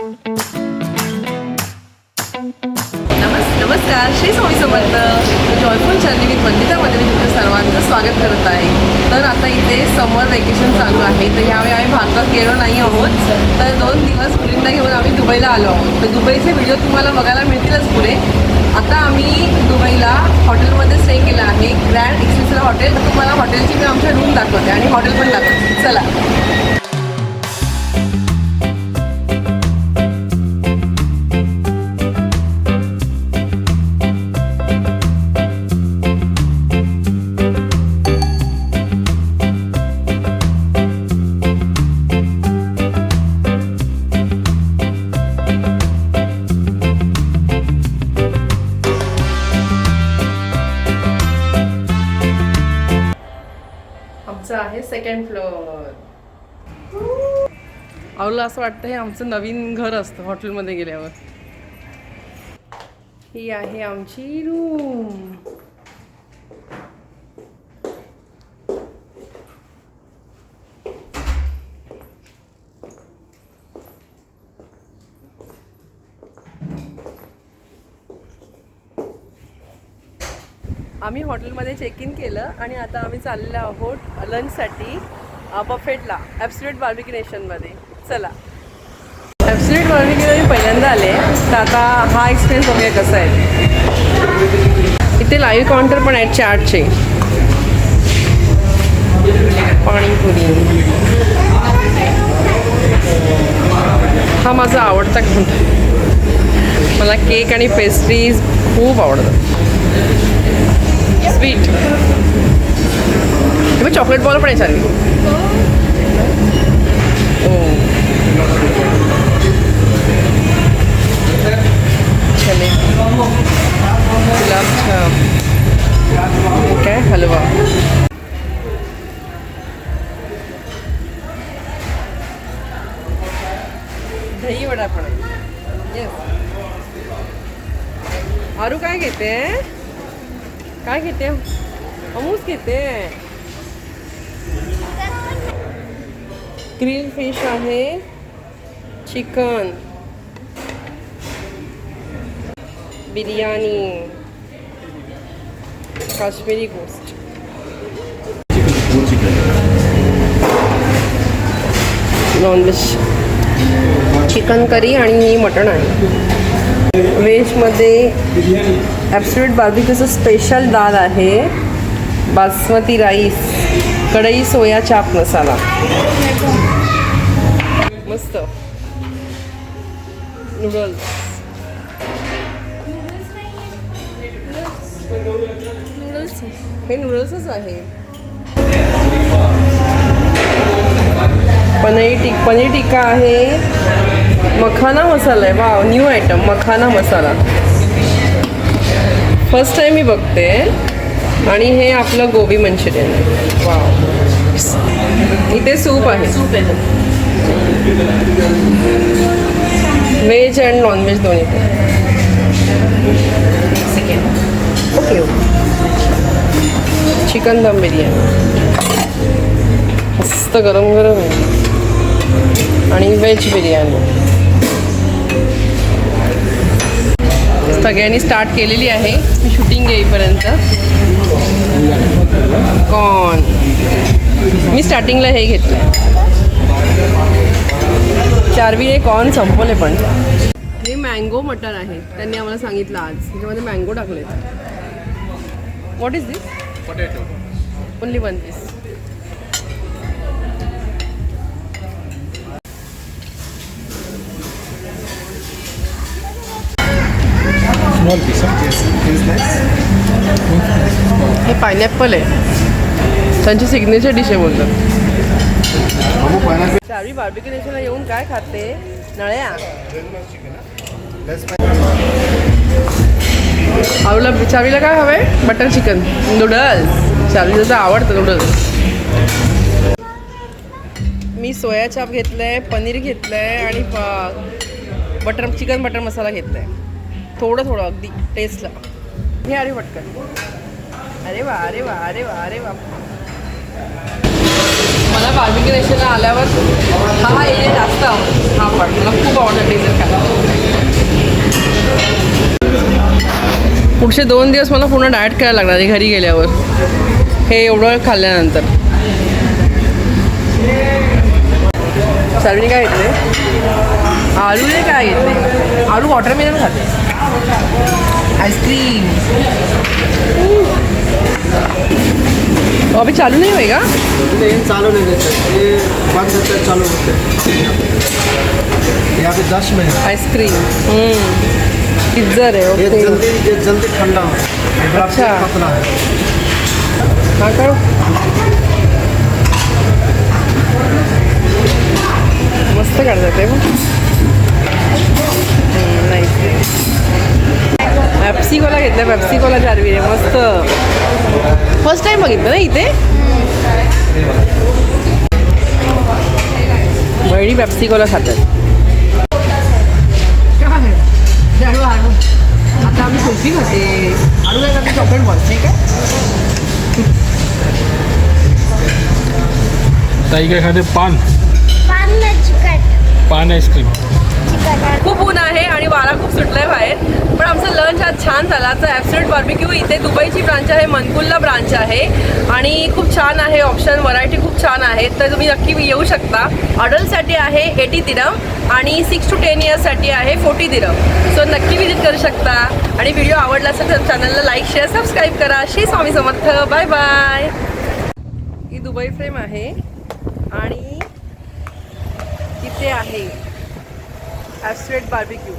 नमस् नमस्कार. Shri Swami Samarth. Joyful journey with वंदितामध्ये मी तुमचं सर्वांचं स्वागत करत आहे. तर आता इथे समर वेकेशन चालू आहे. तर ह्यावेळी आम्ही भारतात गेलो नाही आहोत. तर दोन दिवस मुलींना घेऊन आम्ही दुबईला आलो आहोत. तर दुबईचे व्हिडिओ तुम्हाला बघायला मिळतीलच पुढे. आता आम्ही दुबईला हॉटेलमध्ये स्टे केला आहे. ग्रँड एक्सेसर हॉटेल तर तुम्हाला हॉटेलची मी आमच्या रूम दाखवते आणि हॉटेल पण दाखवते. चला. आमचं आहे सेकंड फ्लोअर आवलं असं वाटतं हे आमचं नवीन घर असतं हॉटेलमध्ये गेल्यावर. ही आहे आमची रूम आम्ही हॉटेलमध्ये चेक इन केलं आणि आता आम्ही चाललेलो आहोत लंचसाठी बफेटला ॲब्सुलेट बार्बिकनेशनमध्ये चला. ॲब्सुलेट बार्बिकीला मी पहिल्यांदा आले तर आता हा एक्सपिरियन्स बघूया कसा आहे. इथे लाईव्ह काउंटर पण आहेत चाटचे पाणीपुरी. हा माझा आवडता काउंटर मला केक आणि पेस्ट्रीज खूप आवडतात. स्वीट मग चॉकलेट बॉल पण आहे चालली ओ चले। गुलाबजाम हे काय हलवा। दही वडा पण आहे येस आरू काय घेते काय घेते? अमूस घेते. ग्रिल फिश आहे. चिकन. बिर्याणी. काश्मीरी गोष्ट. नॉनव्हेज चिकन करी आणि मटण आहे. व्हेजमध्ये ॲब्सुलेट बार्बिक्यूचं स्पेशल दाल आहे. बासमती राईस कढई सोया चाप मसाला. मस्त. नूडल्स हे नूडल्सच आहे. पनीर टिक पनीर टिक्का आहे. मखाना मसाला आहे. वा new item makhana masala. First time मी बघते. आणि हे आपलं गोबी मंचुरियन. आहे वा इथे सूप आहे. सूप आहे. व्हेज अँड नॉनव्हेज दोन्ही okay okay. Chicken dum biryani. मस्त गरम गरम आहे. आणि व्हेज बिर्याणी. सगळ्यांनी स्टार्ट केलेली आहे. मी शूटिंग येईपर्यंत. कॉर्न मी स्टार्टिंगला हे घेतलं चारवी हे कॉर्न संपवले पण. हे मँगो मटर आहे. त्यांनी आम्हाला सांगितलं आज. त्याच्यामध्ये मँगो टाकले what is this. Only one piece हे पायनॅपल आहे. त्यांची सिग्नेचर डिश आहे बोलतात. चारवी बार्बिक्यू नेशनला येऊन काय खाते? नळ्या. Let's आवला चावीला काय हवंय? बटर चिकन नूडल्स चावीला तर आवडतं नूडल्स मी सोया चाप घेतलंय पनीर घेतलंय आणि बटर चिकन बटर मसाला घेतलाय. थोडं थोडं अगदी टेस्टला हे अरे पटकन. अरे वा अरे वा अरे वा अरे वा. मला बार्बिक्यू नेशनला आल्यावर हा हा एरिया जास्त आवडतो. हा पण मला खूप आवडतं डेझर्ट खायला. पुढचे दोन दिवस मला पूर्ण डायट करायला लागणार आहे घरी गेल्यावर. हे एवढं खाल्ल्यानंतर. सर्वनी काय घेतले? आलूने काय घेतले? आलू वॉटरमेलन खाते. आईस्क्रीम अभी चालू नहीं का नहीं चालू नहीं देते ये बंद होते हैं, चालू होते हैं। यहाँ पे दस में है। आईस्क्रीम पिझ्झर आहे ये जल्दी ये जल्दी ठंडा हो। अच्छा। पतला है। हा का पॅप्सिकोला घेतलं पॅप्सिकोला चारवी आहे मस्त. फर्स्ट टाइम बघितलं ना इथे? बहिणी पॅप्सिकोला खातात. हळू हळू आता आम्ही कुल्फी खाते हळू काय खाते? चॉकलेट बॉल ठीक आहे ताई काय खाते पान पान आईस्क्रीम. खूप ऊन आहे आणि वारा खूप सुटलाय बाहेर. पण आमचा लंच आज छान झाला. तर ॲब्सोल्यूट बार्बिक्यू इथे दुबईची ब्रांच आहे मनकुलला ब्रांच आहे. आणि खूप छान आहे ऑप्शन व्हरायटी खूप छान आहे तर तुम्ही नक्की येऊ शकता. अडल्टसाठी आहे एटी दिरम आणि सिक्स टू टेन इयर्ससाठी आहे फोर्टी दिरम सो नक्की विजिट करू शकता. आणि व्हिडिओ आवडला असेल तर चॅनलला लाईक शेअर सबस्क्राईब करा. श्री स्वामी समर्थ. बाय बाय ही दुबई फ्रेम आहे. आणि इथे आहे. ॲब्स्ट्रेट बार्बिक्यू